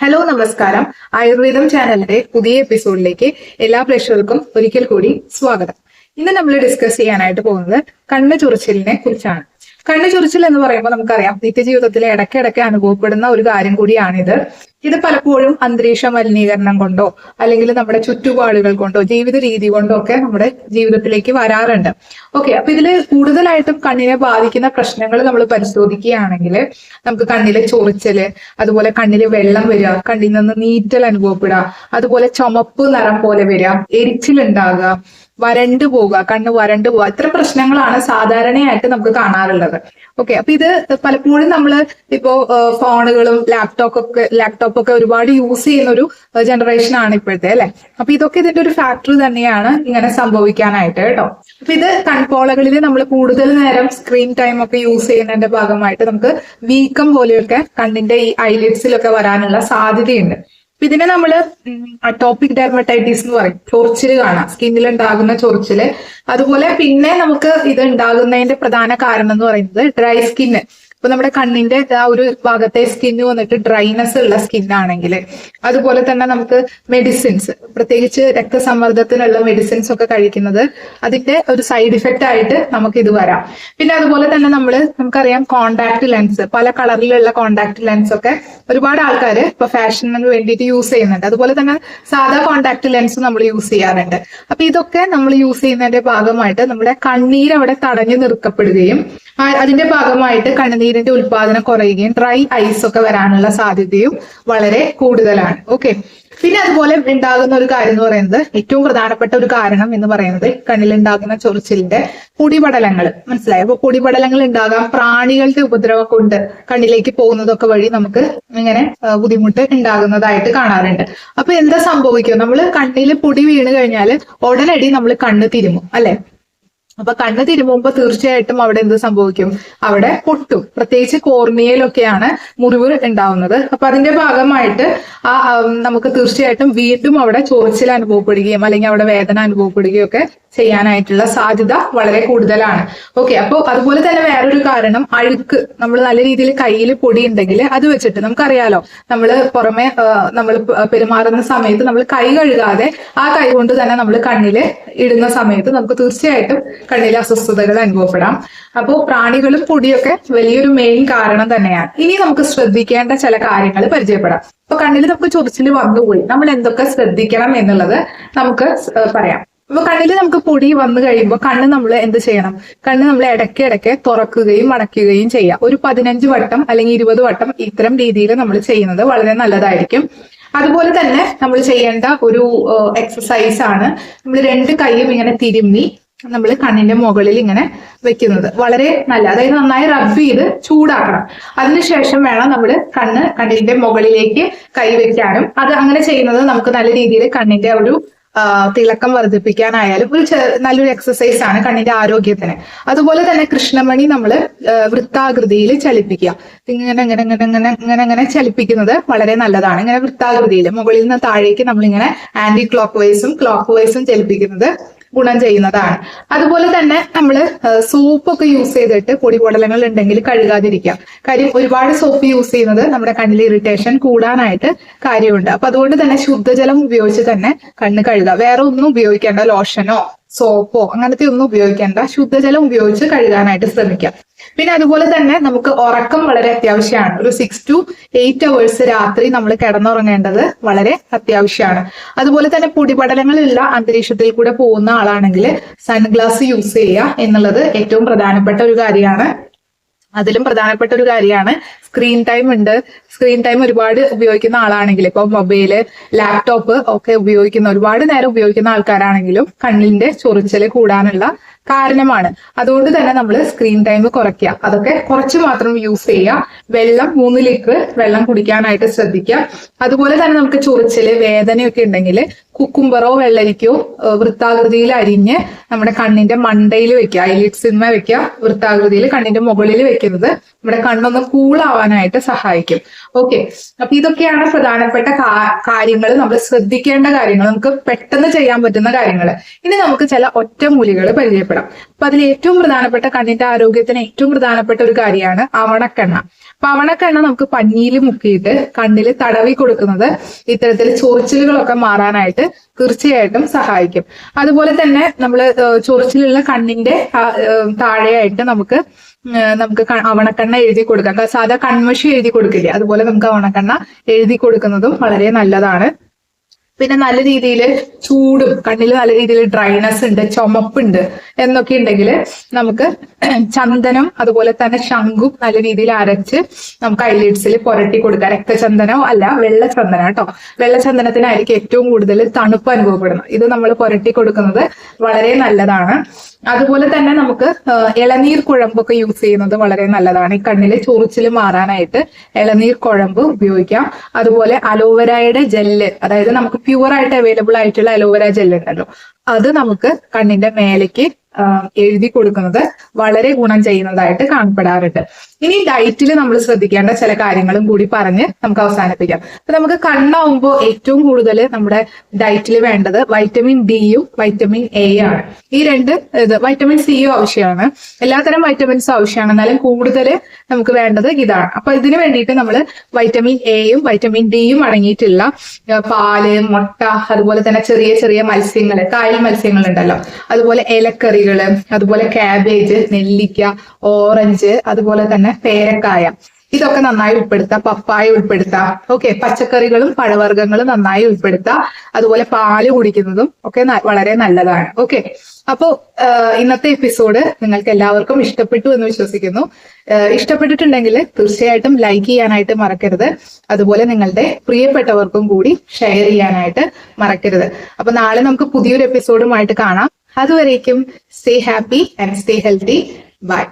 Hello നമസ്കാരം. ആയുർവേദം ചാനലിന്റെ പുതിയ എപ്പിസോഡിലേക്ക് എല്ലാ പ്രേക്ഷകർക്കും ഒരിക്കൽ കൂടി സ്വാഗതം. ഇന്ന് നമ്മൾ ഡിസ്കസ് ചെയ്യാനായിട്ട് പോകുന്നത് കണ്ണ് ചൊറിച്ചിലിനെ കുറിച്ചാണ്. കണ്ണ് ചൊറിച്ചിൽ എന്ന് പറയുമ്പോൾ നമുക്കറിയാം നിത്യജീവിതത്തിൽ ഇടയ്ക്കിടയ്ക്ക് അനുഭവപ്പെടുന്ന ഒരു കാര്യം കൂടിയാണിത്. ഇത് പലപ്പോഴും അന്തരീക്ഷ മലിനീകരണം കൊണ്ടോ അല്ലെങ്കിൽ നമ്മുടെ ചുറ്റുപാടുകൾ കൊണ്ടോ ജീവിത രീതി കൊണ്ടോ ഒക്കെ നമ്മുടെ ജീവിതത്തിലേക്ക് വരാറുണ്ട്. ഓക്കെ അപ്പൊ ഇതിൽ കൂടുതലായിട്ടും കണ്ണിനെ ബാധിക്കുന്ന പ്രശ്നങ്ങൾ നമ്മൾ പരിശോധിക്കുകയാണെങ്കിൽ നമുക്ക് കണ്ണിലെ ചൊറിച്ചൽ അതുപോലെ കണ്ണിൽ വെള്ളം വരിക കണ്ണിൽ നിന്ന് നീറ്റൽ അനുഭവപ്പെടുക അതുപോലെ ചുമപ്പ് നിറം പോലെ വരിക എരിച്ചിലുണ്ടാകുക വരണ്ടു പോവുക കണ്ണ് വരണ്ടു പോവുക. ഇത്തരം പ്രശ്നങ്ങളാണ് സാധാരണയായിട്ട് നമുക്ക് കാണാറുള്ളത്. ഓക്കെ അപ്പൊ ഇത് പലപ്പോഴും നമ്മൾ ഇപ്പോ ഫോണുകളും ലാപ്ടോപ്പ് ഒക്കെ ലാപ്ടോപ്പ് ഒക്കെ ഒരുപാട് യൂസ് ചെയ്യുന്ന ഒരു ജനറേഷൻ ആണ് ഇപ്പോഴത്തെ അല്ലെ? അപ്പൊ ഇതൊക്കെ ഇതിന്റെ ഒരു ഫാക്ടർ തന്നെയാണ് ഇങ്ങനെ സംഭവിക്കാനായിട്ട് കേട്ടോ? അപ്പൊ ഇത് കൺപോളകളിൽ നമ്മൾ കൂടുതൽ നേരം സ്ക്രീൻ ടൈം ഒക്കെ യൂസ് ചെയ്യുന്നതിന്റെ ഭാഗമായിട്ട് നമുക്ക് വീക്കം പോലെയൊക്കെ കണ്ണിന്റെ ഈ ഐലിഡ്സിലൊക്കെ വരാനുള്ള സാധ്യതയുണ്ട്. ഇതിനെ നമ്മൾ ടോപ്പിക് ഡെർമറ്റൈറ്റിസ് എന്ന് പറയും. ചൊറിച്ചിൽ കാണാം. സ്കിന്നിൽ ഉണ്ടാകുന്ന ചൊറിച്ചിൽ. അതുപോലെ പിന്നെ നമുക്ക് ഇത് ഉണ്ടാകുന്നതിന്റെ പ്രധാന കാരണം എന്ന് പറയുന്നത് ഡ്രൈ സ്കിന്ന് ഇപ്പൊ നമ്മുടെ കണ്ണിന്റെ ആ ഒരു ഭാഗത്തെ സ്കിന്ന് വന്നിട്ട് ഡ്രൈനെസ് ഉള്ള സ്കിന്നാണെങ്കിൽ അതുപോലെ തന്നെ നമുക്ക് മെഡിസിൻസ് പ്രത്യേകിച്ച് രക്തസമ്മർദ്ദത്തിനുള്ള മെഡിസിൻസ് ഒക്കെ കഴിക്കുന്നത് അതിന്റെ ഒരു സൈഡ് ഇഫക്റ്റ് ആയിട്ട് നമുക്ക് ഇത് വരാം. പിന്നെ അതുപോലെ തന്നെ നമ്മൾ നമുക്കറിയാം കോണ്ടാക്ട് ലെൻസ് പല കളറിലുള്ള കോണ്ടാക്ട് ലെൻസ് ഒക്കെ ഒരുപാട് ആൾക്കാർ ഇപ്പൊ ഫാഷനിന് വേണ്ടിയിട്ട് യൂസ് ചെയ്യുന്നുണ്ട്. അതുപോലെ തന്നെ സാധാ കോണ്ടാക്ട് ലെൻസ് നമ്മൾ യൂസ് ചെയ്യാറുണ്ട്. അപ്പൊ ഇതൊക്കെ നമ്മൾ യൂസ് ചെയ്യുന്നതിന്റെ ഭാഗമായിട്ട് നമ്മുടെ കണ്ണീര് അവിടെ തടഞ്ഞു നിർക്കപ്പെടുകയും അതിന്റെ ഭാഗമായിട്ട് കണ്ണുനീരിന്റെ ഉത്പാദനം കുറയുകയും ഡ്രൈ ഐസ് ഒക്കെ വരാനുള്ള സാധ്യതയും വളരെ കൂടുതലാണ്. ഓക്കെ പിന്നെ അതുപോലെ ഉണ്ടാകുന്ന ഒരു കാര്യം എന്ന് പറയുന്നത് ഏറ്റവും പ്രധാനപ്പെട്ട ഒരു കാരണം എന്ന് പറയുന്നത് കണ്ണിലുണ്ടാകുന്ന ചൊറിച്ചിലിന്റെ പൊടിപടലങ്ങൾ. മനസ്സിലായോ? അപ്പൊ പൊടിപടലങ്ങൾ ഉണ്ടാകാം പ്രാണികളുടെ ഉപദ്രവം കൊണ്ട് കണ്ണിലേക്ക് പോകുന്നതൊക്കെ വഴി നമുക്ക് ഇങ്ങനെ ബുദ്ധിമുട്ട് ഉണ്ടാകുന്നതായിട്ട് കാണാറുണ്ട്. അപ്പൊ എന്താ സംഭവിക്കുക? നമ്മൾ കണ്ണിൽ പൊടി വീണ് കഴിഞ്ഞാൽ ഉടനടി നമ്മൾ കണ്ണ് തിരുമും അല്ലെ? അപ്പൊ കണ്ണ് തിരുമുമ്പോ തീർച്ചയായിട്ടും അവിടെ എന്ത് സംഭവിക്കും? അവിടെ പൊട്ടും. പ്രത്യേകിച്ച് കോർണിയയിലൊക്കെയാണ് മുറിവ് ഉണ്ടാവുന്നത്. അപ്പൊ അതിന്റെ ഭാഗമായിട്ട് ആ നമുക്ക് തീർച്ചയായിട്ടും വീണ്ടും അവിടെ ചൊറിച്ചിൽ അനുഭവപ്പെടുകയും അല്ലെങ്കിൽ അവിടെ വേദന അനുഭവപ്പെടുകയും ഒക്കെ ചെയ്യാനായിട്ടുള്ള സാധ്യത വളരെ കൂടുതലാണ്. ഓക്കെ അപ്പോൾ അതുപോലെ തന്നെ വേറൊരു കാരണം അഴുക്ക്. നമ്മൾ നല്ല രീതിയിൽ കയ്യിൽ പൊടി ഉണ്ടെങ്കിൽ അത് വെച്ചിട്ട് നമുക്കറിയാലോ നമ്മൾ പുറമെ നമ്മൾ പെരുമാറുന്ന സമയത്ത് നമ്മൾ കൈ കഴുകാതെ ആ കൈ കൊണ്ട് തന്നെ നമ്മൾ കണ്ണിൽ ഇടുന്ന സമയത്ത് നമുക്ക് തീർച്ചയായിട്ടും കണ്ണിലെ അസ്വസ്ഥതകൾ അനുഭവപ്പെടാം. അപ്പോൾ പ്രാണികളും പൊടിയൊക്കെ വലിയൊരു മെയിൻ കാരണം തന്നെയാണ്. ഇനി നമുക്ക് ശ്രദ്ധിക്കേണ്ട ചില കാര്യങ്ങൾ പരിചയപ്പെടാം. അപ്പൊ കണ്ണിൽ നമുക്ക് ചൊറിച്ചിൽ വന്നുപോയി. നമ്മൾ എന്തൊക്കെ ശ്രദ്ധിക്കണം എന്നുള്ളത് നമുക്ക് പറയാം. അപ്പൊ കണ്ണിൽ നമുക്ക് പൊടി വന്നു കഴിയുമ്പോൾ കണ്ണ് നമ്മൾ എന്ത് ചെയ്യണം? കണ്ണ് നമ്മൾ ഇടയ്ക്ക് ഇടയ്ക്ക് തുറക്കുകയും അടയ്ക്കുകയും ചെയ്യാം. ഒരു പതിനഞ്ച് വട്ടം അല്ലെങ്കിൽ ഇരുപത് വട്ടം ഇത്തരം രീതിയിൽ നമ്മൾ ചെയ്യുന്നത് വളരെ നല്ലതായിരിക്കും. അതുപോലെ തന്നെ നമ്മൾ ചെയ്യേണ്ട ഒരു എക്സസൈസ് ആണ്. നമ്മൾ രണ്ട് കൈയും ഇങ്ങനെ തിരുമ്മി നമ്മൾ കണ്ണിന്റെ മുകളിൽ ഇങ്ങനെ വെക്കുന്നത്. വളരെ നല്ല അതായത് നന്നായി റബ് ചെയ്ത് ചൂടാക്കണം. അതിനുശേഷം വേണം നമ്മൾ കണ്ണ് കണ്ണിന്റെ മുകളിലേക്ക് കൈ വെക്കാനും. അത് അങ്ങനെ ചെയ്യുന്നത് നമുക്ക് നല്ല രീതിയിൽ കണ്ണിന്റെ ഒരു തിളക്കം വർദ്ധിപ്പിക്കാനായാലും ഒരു നല്ലൊരു എക്സസൈസ് ആണ് കണ്ണിന്റെ ആരോഗ്യത്തിന്. അതുപോലെ തന്നെ കൃഷ്ണമണി നമ്മൾ വൃത്താകൃതിയിൽ ചലിപ്പിക്കുക. ഇങ്ങനെ ഇങ്ങനെ ഇങ്ങനെ ഇങ്ങനെ ഇങ്ങനെ ഇങ്ങനെ ചലിപ്പിക്കുന്നത് വളരെ നല്ലതാണ്. ഇങ്ങനെ വൃത്താകൃതിയിൽ മുകളിൽ നിന്ന് താഴേക്ക് നമ്മളിങ്ങനെ ആന്റി ക്ലോക്ക് വൈസും ക്ലോക്ക് വൈസും ചലിപ്പിക്കുന്നത് ഗുണം ചെയ്യുന്നതാണ്. അതുപോലെ തന്നെ നമ്മൾ സോപ്പൊക്കെ യൂസ് ചെയ്തിട്ട് പൊടി പൊടലങ്ങൾ ഉണ്ടെങ്കിൽ കഴുകാതിരിക്കാം. കാര്യം ഒരുപാട് സോപ്പ് യൂസ് ചെയ്യുന്നത് നമ്മുടെ കണ്ണിൽ ഇറിറ്റേഷൻ കൂടാനായിട്ട് കാര്യമുണ്ട്. അപ്പൊ അതുകൊണ്ട് തന്നെ ശുദ്ധജലം ഉപയോഗിച്ച് തന്നെ കണ്ണ് കഴുകുക. വേറെ ഒന്നും ഉപയോഗിക്കേണ്ട ലോഷനോ സോപ്പോ അങ്ങനത്തെ ഒന്നും ഉപയോഗിക്കേണ്ട. ശുദ്ധജലം ഉപയോഗിച്ച് കഴുകാനായിട്ട് ശ്രമിക്കാം. പിന്നെ അതുപോലെ തന്നെ നമുക്ക് ഉറക്കം വളരെ അത്യാവശ്യമാണ്. ഒരു സിക്സ് ടു എയ്റ്റ് അവേഴ്സ് രാത്രി നമ്മൾ കിടന്നുറങ്ങേണ്ടത് വളരെ അത്യാവശ്യമാണ്. അതുപോലെ തന്നെ പൊടിപടലങ്ങളുള്ള അന്തരീക്ഷത്തിൽ കൂടെ പോകുന്ന ആളാണെങ്കിൽ സൺഗ്ലാസ് യൂസ് ചെയ്യുക എന്നുള്ളത് ഏറ്റവും പ്രധാനപ്പെട്ട ഒരു കാര്യമാണ്. അതിലും പ്രധാനപ്പെട്ട ഒരു കാര്യമാണ് സ്ക്രീൻ ടൈം ഉണ്ട്. സ്ക്രീൻ ടൈം ഒരുപാട് ഉപയോഗിക്കുന്ന ആളാണെങ്കിൽ ഇപ്പൊ മൊബൈൽ ലാപ്ടോപ്പ് ഒക്കെ ഉപയോഗിക്കുന്ന ഒരുപാട് നേരം ഉപയോഗിക്കുന്ന ആൾക്കാരാണെങ്കിലും കണ്ണിന്റെ ചൊറിച്ചൽ കൂടാനുള്ള കാരണമാണ്. അതുകൊണ്ട് തന്നെ നമ്മൾ സ്ക്രീൻ ടൈം കുറയ്ക്കുക. അതൊക്കെ കുറച്ച് മാത്രം യൂസ് ചെയ്യുക. വെള്ളം മൂന്ന് ലിറ്റർ വെള്ളം കുടിക്കാനായിട്ട് ശ്രദ്ധിക്കുക. അതുപോലെ തന്നെ നമുക്ക് ചൊറിച്ചിൽ വേദനയൊക്കെ ഉണ്ടെങ്കിൽ കുക്കുംബറോ വെള്ളരിക്കോ വൃത്താകൃതിയിൽ അരിഞ്ഞ് നമ്മുടെ കണ്ണിന്റെ മണ്ടയിൽ വെക്കുക. സിനിമ വെക്കുക. വൃത്താകൃതിയിൽ കണ്ണിന്റെ മുകളിൽ വെക്കുന്നത് നമ്മുടെ കണ്ണൊന്ന് കൂളാവാനായിട്ട് സഹായിക്കും. ഓക്കെ അപ്പൊ ഇതൊക്കെയാണ് പ്രധാനപ്പെട്ട കാര്യങ്ങൾ നമ്മൾ ശ്രദ്ധിക്കേണ്ട കാര്യങ്ങൾ നമുക്ക് പെട്ടെന്ന് ചെയ്യാൻ പറ്റുന്ന കാര്യങ്ങൾ ഇനി നമുക്ക് ചില ഒറ്റമൂലികൾ പരിചയപ്പെടാം. അപ്പൊ അതിൽ ഏറ്റവും പ്രധാനപ്പെട്ട കണ്ണിന്റെ ആരോഗ്യത്തിന് ഏറ്റവും പ്രധാനപ്പെട്ട ഒരു കാര്യമാണ് അവണക്കെണ്ണ. അപ്പൊ അവണക്കെണ്ണ നമുക്ക് പഞ്ഞിയിൽ മുക്കിയിട്ട് കണ്ണിൽ തടവി കൊടുക്കുന്നത് ഇത്തരത്തിൽ ചൊറിച്ചിലുകളൊക്കെ മാറാനായിട്ട് തീർച്ചയായിട്ടും സഹായിക്കും. അതുപോലെ തന്നെ നമ്മൾ ചൊറിച്ചിലുള്ള കണ്ണിന്റെ താഴെയായിട്ട് നമുക്ക് നമുക്ക് അവണക്കണ്ണ എഴുതി കൊടുക്കാം. സാധാ കൺമഷി എഴുതി കൊടുക്കില്ലേ? അതുപോലെ നമുക്ക് അവണക്കണ്ണ എഴുതി കൊടുക്കുന്നതും വളരെ നല്ലതാണ്. പിന്നെ നല്ല രീതിയിൽ ചൂടും കണ്ണിൽ നല്ല രീതിയിൽ ഡ്രൈനെസ് ഉണ്ട് ചുമപ്പുണ്ട് എന്നൊക്കെ ഉണ്ടെങ്കിൽ നമുക്ക് ചന്ദനം അതുപോലെ തന്നെ ശംഖും നല്ല രീതിയിൽ അരച്ച് നമുക്ക് ഐലിഡ്സിൽ പുരട്ടി കൊടുക്കാം. രക്തചന്ദനോ അല്ല വെള്ളചന്ദനം കേട്ടോ. വെള്ളചന്ദനത്തിനായിരിക്കും ഏറ്റവും കൂടുതൽ തണുപ്പ് അനുഭവപ്പെടുന്നത്. ഇത് നമ്മൾ പുരട്ടി കൊടുക്കുന്നത് വളരെ നല്ലതാണ്. അതുപോലെ തന്നെ നമുക്ക് ഇളനീർ കുഴമ്പൊക്കെ യൂസ് ചെയ്യുന്നത് വളരെ നല്ലതാണ്. ഈ കണ്ണിലെ ചൊറിച്ചിൽ മാറാനായിട്ട് ഇളനീർ കുഴമ്പ് ഉപയോഗിക്കാം. അതുപോലെ അലോവെരയുടെ ജെല്ല് അതായത് നമുക്ക് പ്യുവർ ആയിട്ട് അവൈലബിൾ ആയിട്ടുള്ള അലോവെര ജെല്ല് ഉണ്ടല്ലോ അത് നമുക്ക് കണ്ണിന്റെ മേലേക്ക് എഴുതി കൊടുക്കുന്നത് വളരെ ഗുണം ചെയ്യുന്നതായിട്ട് കാണപ്പെടാറുണ്ട്. ഇനി ഡയറ്റിൽ നമ്മൾ ശ്രദ്ധിക്കേണ്ട ചില കാര്യങ്ങളും കൂടി പറഞ്ഞ് നമുക്ക് അവസാനിപ്പിക്കാം. അപ്പൊ നമുക്ക് കണ്ണാവുമ്പോൾ ഏറ്റവും കൂടുതൽ നമ്മുടെ ഡയറ്റിൽ വേണ്ടത് വൈറ്റമിൻ ഡിയും വൈറ്റമിൻ എ ആണ്. ഈ രണ്ട് ഇത് വൈറ്റമിൻ സിയും ആവശ്യമാണ്. എല്ലാത്തരം വൈറ്റമിൻസും ആവശ്യമാണ്. എന്നാലും കൂടുതൽ നമുക്ക് വേണ്ടത് ഇതാണ്. അപ്പൊ ഇതിന് വേണ്ടിയിട്ട് നമ്മൾ വൈറ്റമിൻ എയും വൈറ്റമിൻ ഡിയും അടങ്ങിയിട്ടുള്ള പാൽ മുട്ട അതുപോലെ തന്നെ ചെറിയ ചെറിയ മത്സ്യങ്ങൾ കായൽ മത്സ്യങ്ങൾ ഉണ്ടല്ലോ അതുപോലെ ഇലക്കറികൾ അതുപോലെ കാബേജ് നെല്ലിക്ക ഓറഞ്ച് അതുപോലെ തന്നെ പേരക്കായ. ഇതൊക്കെ നന്നായി ഉൾപ്പെടുത്താം പപ്പായ ഉൾപ്പെടുത്താം. ഓക്കെ പച്ചക്കറികളും പഴവർഗങ്ങളും നന്നായി ഉൾപ്പെടുത്താം. അതുപോലെ പാൽ കുടിക്കുന്നതും ഒക്കെ വളരെ നല്ലതാണ്. ഓക്കെ അപ്പോ ഇന്നത്തെ എപ്പിസോഡ് നിങ്ങൾക്ക് എല്ലാവർക്കും ഇഷ്ടപ്പെട്ടു എന്ന് വിശ്വസിക്കുന്നു. ഇഷ്ടപ്പെട്ടിട്ടുണ്ടെങ്കിൽ തീർച്ചയായിട്ടും ലൈക്ക് ചെയ്യാനായിട്ട് മറക്കരുത്. അതുപോലെ നിങ്ങളുടെ പ്രിയപ്പെട്ടവർക്കും കൂടി ഷെയർ ചെയ്യാനായിട്ട് മറക്കരുത്. അപ്പൊ നാളെ നമുക്ക് പുതിയൊരു എപ്പിസോഡുമായിട്ട് കാണാം. അതുവരേക്കും stay happy and stay healthy bye